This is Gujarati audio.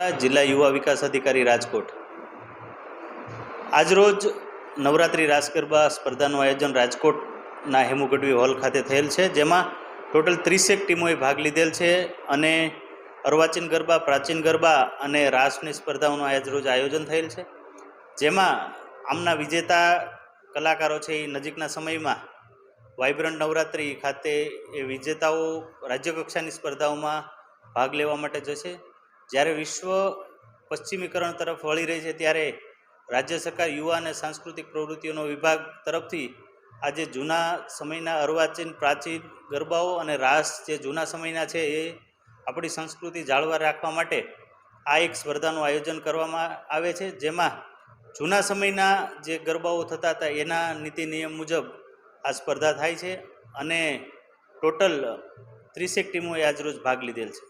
જિલ્લા યુવા વિકાસ અધિકારી રાજકોટ. આજરોજ નવરાત્રિ રાસ ગરબા સ્પર્ધાનું આયોજન રાજકોટના હેમુ ગઢવી હોલ ખાતે થયેલ છે, જેમાં ટોટલ ત્રીસેક ટીમોએ ભાગ લીધેલ છે અને અર્વાચીન ગરબા, પ્રાચીન ગરબા અને રાસની સ્પર્ધાઓનું આજરોજ આયોજન થયેલ છે. જેમાં આમના વિજેતા કલાકારો છે એ નજીકના સમયમાં વાઇબ્રન્ટ નવરાત્રિ ખાતે એ વિજેતાઓ રાજ્યકક્ષાની સ્પર્ધાઓમાં ભાગ લેવા માટે જશે. જ્યારે વિશ્વ પશ્ચિમીકરણ તરફ વળી રહી છે ત્યારે રાજ્ય સરકાર યુવા અને સાંસ્કૃતિક પ્રવૃત્તિઓનો વિભાગ તરફથી આજે જૂના સમયના અર્વાચીન પ્રાચીન ગરબાઓ અને રાસ જે જૂના સમયના છે એ આપણી સંસ્કૃતિ જાળવા રાખવા માટે આ એક સ્પર્ધાનું આયોજન કરવામાં આવે છે. જેમાં જૂના સમયના જે ગરબાઓ થતા હતા એના નીતિ નિયમ મુજબ આ સ્પર્ધા થાય છે અને ટોટલ ત્રીસેક ટીમોએ આજરોજ ભાગ લીધેલ છે.